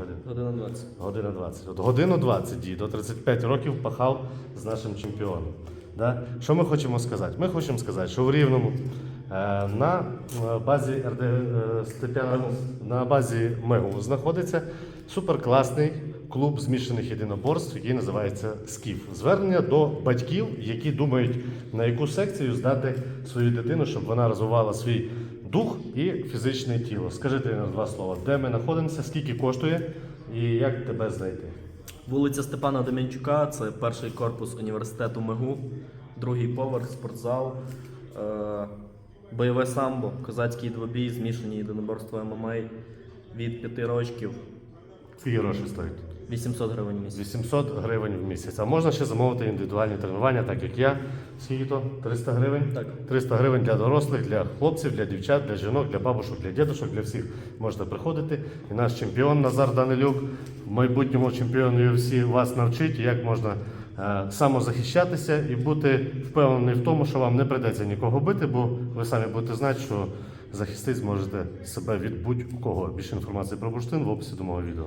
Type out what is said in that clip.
годин? Година 20. Година 20. От годину 20 дій до 35 років пахав з нашим чемпіоном. Да? Що ми хочемо сказати? Ми хочемо сказати, що в Рівному е, на е, базі РД е, Степяна, на базі МЕГУ знаходиться суперкласний клуб змішаних єдиноборств, який називається СКІФ. Звернення до батьків, які думають, на яку секцію здати свою дитину, щоб вона розвивала свій дух і фізичне тіло. Скажіть на два слова, де ми знаходимося, скільки коштує і як тебе знайти? Вулиця Степана Дем'янчука, це перший корпус університету МИГУ, другий поверх, спортзал, е, бойове самбо, козацький двобій, змішані єдиноборства ММА від 5 років, Скільки грошей стоїть? 800 гривень в місяць. 800 гривень в місяць. А можна ще замовити індивідуальні тренування, так як я. Скільки то? 300 гривень? Так. 300 гривень для дорослих, для хлопців, для дівчат, для жінок, для бабушок, для дідушок, для всіх можете приходити. І наш чемпіон Назар Данилюк, в майбутньому чемпіон UFC, вас навчить, як можна е, самозахищатися і бути впевнений в тому, що вам не прийдеться нікого бити, бо ви самі будете знати, що захистити зможете себе від будь-кого. Більше інформації про бурштин в описі до мого відео.